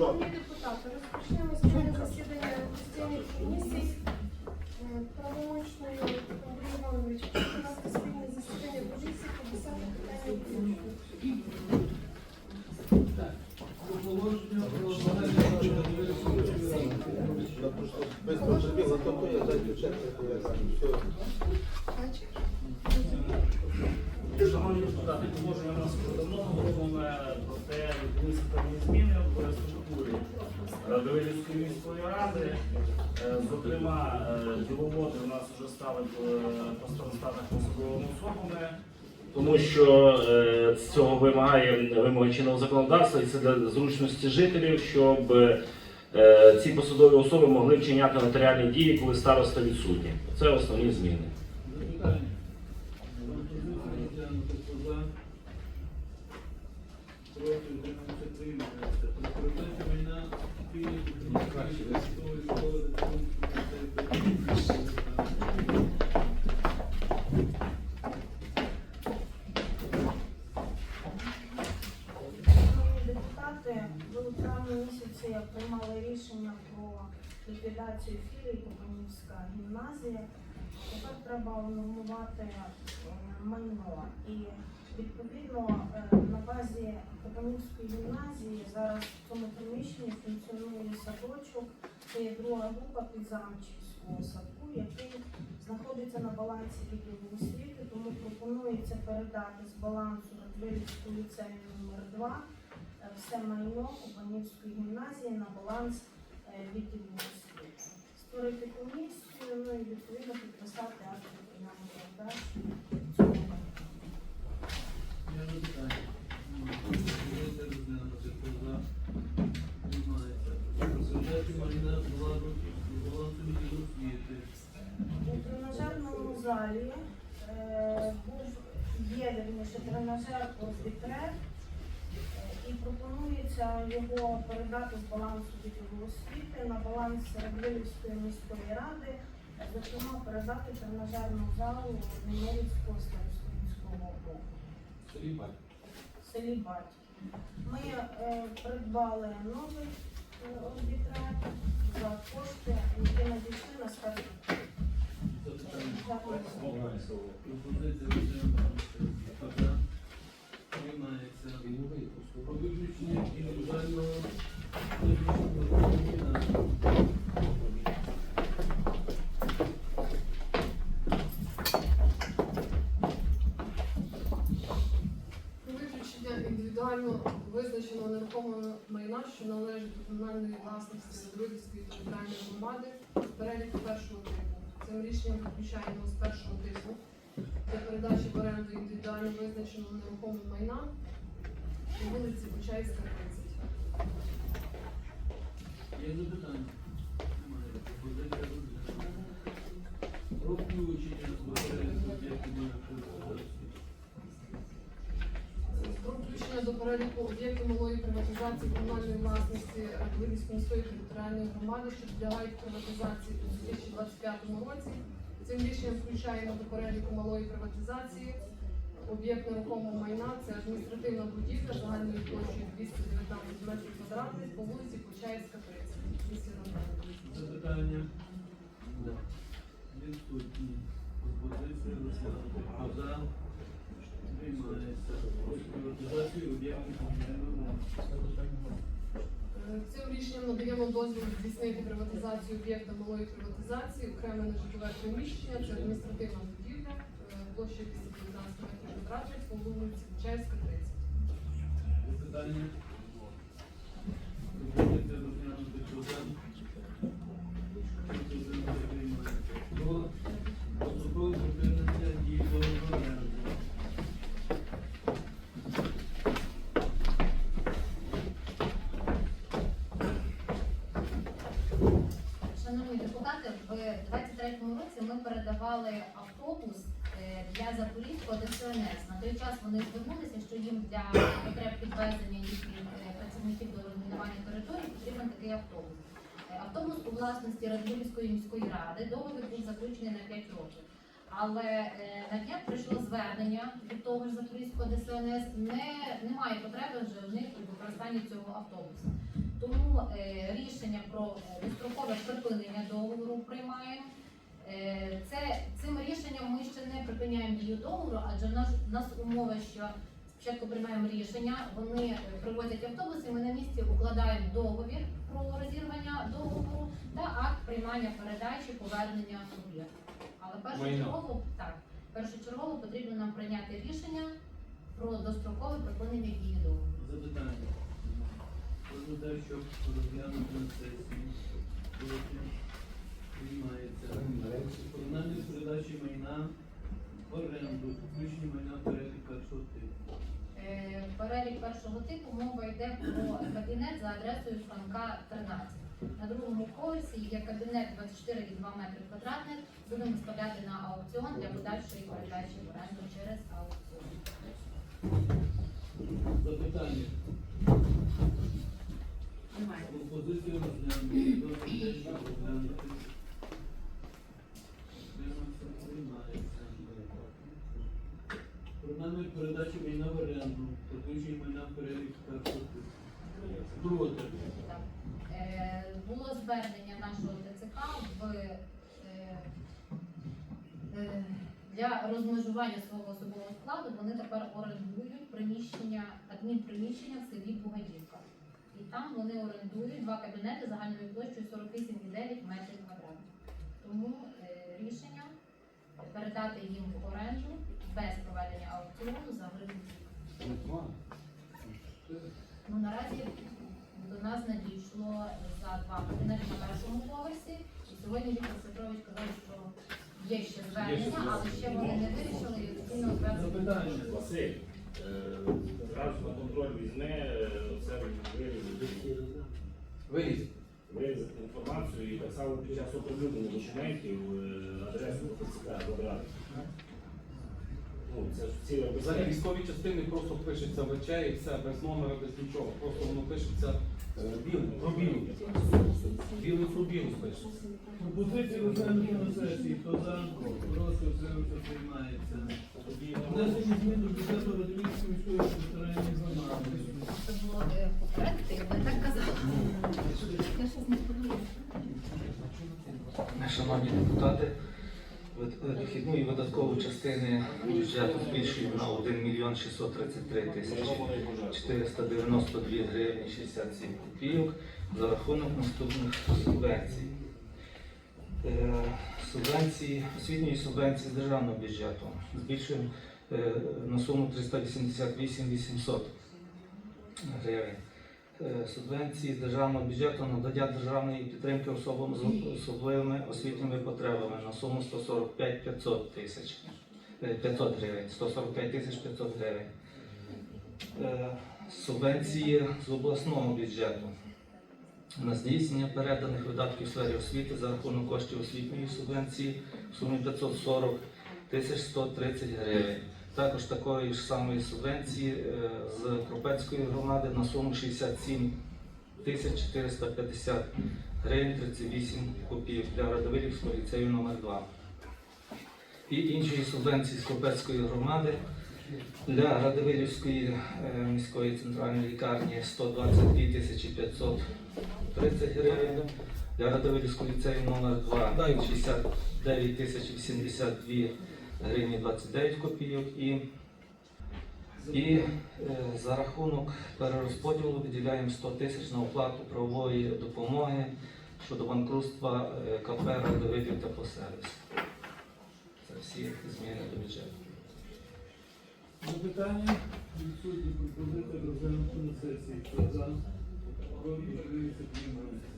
Шановні депутати, розпочнемо сьогодні засідання постійних комісій. Е, Правомочною Андрій Іванович, у нас спільне засідання комісії по 10 питання включно. Без потребів, тобто я даю чек. Шановні депутати, положення у нас вже давно готове, проте відбулися певні зміни в структурі міської ради. Е, Зокрема, е, діловоди у нас вже стали е, по статах посадовими особами. Тому що е, з цього вимагає вимоги чинного законодавства, і це для зручності жителів, щоб е, ці посадові особи могли вчиняти нотаріальні дії, коли староста відсутні. Це основні зміни. Запитання. Пропозиція розглянути хто за. Проти утримався приймається. Про передачу майна спільної підприємства військової школи Шановні депутати, ви у місяці приймали рішення про ліквідацію філії Копанівська гімназія. Тепер треба унормувати е, майно. І відповідно е, на базі Копанівської гімназії зараз в цьому приміщенні функціонує садочок. Це є друга група підзамчівського садку, який знаходиться на балансі відділу освіти, тому пропонується передати з балансу Радвилівського ліцею номер 2 е, все майно Кубанівської гімназії на баланс е, відділу освіти. Створити комісію, ну і відповідно підписати акт прийняття передачі цього тренажерному залі е, був є тренажер е, і пропонується його передати з балансу відділу освіти на баланс Радвилівської міської ради, е, зокрема передати тренажерну залу Немирівського старостинського округу в селі Батьків. Ми е, придбали новий е, «Озвітрек» за кошти, які надійшли на. Запитання. Дякую. Пропозиція розглянути хто за. Приймається. Про виключення індивідуального визначення Виключення індивідуально визначеного нерухомого майна, що належить до комунальної власності Радвилівської територіальної громади, переліку першого типу. Цим рішенням виключаємо з першого типу для передачі в оренду індивідуально визначеного нерухомого майна у вулиці Почаївська, 30. Є запитання? Немає. Про включення до переліку включення до переліку об'єктів малої приватизації комунальної власності Радвилівської міської територіальної громади, що підлягають приватизації у 2025 році. Цим рішенням включаємо до переліку малої приватизації об'єкт нерухомого майна. Це адміністративна будівля загальною площею 219 метрів квадратних по вулиці Почаївська, 30. Місті Радвилів. Запитання? Відсутні. Пропозиція за? Е, Цим рішенням надаємо дозвіл здійснити приватизацію об'єкта малої приватизації, окреме нежитлове приміщення, це адміністративна будівля, е, площа 219 метрів квадратних по вулиці Чайська, 30. ДСНС. На той час вони звернулися, що їм для потреб підвезення їхніх е, працівників до розмінування території потрібен такий автобус. Е, Автобус у власності Радвилівської міської ради договір був заключений на 5 років. Але е, на днях прийшло звернення від того ж Запорізького ДСНС. Не, немає потреби вже в них у використанні цього автобуса. Тому е, рішення про дострокове припинення договору приймаємо. Е, Це цим рішенням ми ще не припиняємо дію договору, адже в нас, в нас умова, що спочатку приймаємо рішення, вони е, привозять автобуси, ми на місці укладаємо договір про розірвання договору та акт приймання передачі повернення об'єкту. Але першочергово так, першочергово потрібно нам прийняти рішення про дострокове припинення дії договору. Запитання. Те, щоб розглянути на сесії. Першого типу мова йде про кабінет за адресою Франка 13. На другому поверсі є кабінет 24,2 метри квадратних. Будемо виставляти на аукціон для подальшої передачі в оренду через аукціон. Запитання. Немає. Пропозицію розглянути. Про намір передачі майна в оренду, включення майна в перелік першого типу. Проти. Е, Було звернення нашого ТЦК в е, е, для розмежування свого особового складу. Вони тепер орендують приміщення, адмінприміщення в селі Бугаївка. І там вони орендують два кабінети загальною площею 48,9 метрів квадратних. Тому е, рішення передати їм в оренду без проведення аукціону за гривню. Ну наразі до нас надійшло за два кабінети на першому поверсі. І сьогодні Віктор Петрович казав, що є ще звернення, але ще вони не вирішили і офіційно звернення. Василь, е, зразу на контроль візьми, е, це вирізати. Виїзд. Вирізати інформацію і так само під час оприлюднення документів е, адресу ТЦК забрати. Ну, це ж ці Взагалі військові частини просто пишеться ВЧ і все, без номера, без нічого. Просто воно пишеться е, білим, про білу. Білий про білу пишеться. Пропозицію розглянути на сесії. Хто за? Проти, утримався, приймається. Внесення змін до бюджету Радивільської міської територіальної громади. Це було е, попередити, я так казала. Я щось не подумала. Шановні депутати, вид- дохідну і видаткову частини бюджету збільшуємо на 1 мільйон 633 тисячі 492 гривні 67 копійок за рахунок наступних субвенцій. Е, Субвенції, освітньої субвенції з державного бюджету збільшуємо е, на суму 388 800 гривень. Е, субвенції з державного бюджету надання державної підтримки особам з особливими освітніми потребами на суму 145 500 тисяч е, 500 гривень, 145 тисяч 500 гривень. Е, Субвенції з обласного бюджету на здійснення переданих видатків в сфері освіти за рахунок коштів освітньої субвенції в сумі 540 тисяч 130 гривень. Також такої ж самої субвенції е, з Кропецької громади на суму 67 тисяч 450 гривень 38 копійок для Радовилівського ліцею номер 2 І інші субвенції з Кропецької громади для Радивилівської е, міської центральної лікарні 122 тисячі 530 гривень, для Радивилівського ліцею номер 2 69 тисяч 82 гривні 29 копійок і, і е, за рахунок перерозподілу виділяємо 100 тисяч на оплату правової допомоги щодо банкрутства е, КП Радивилів та Посервіс. Це всі зміни до бюджету. Запитання? Відсутні пропозиція розглянути на сесії. Хто за? Проти, утримався, приймається.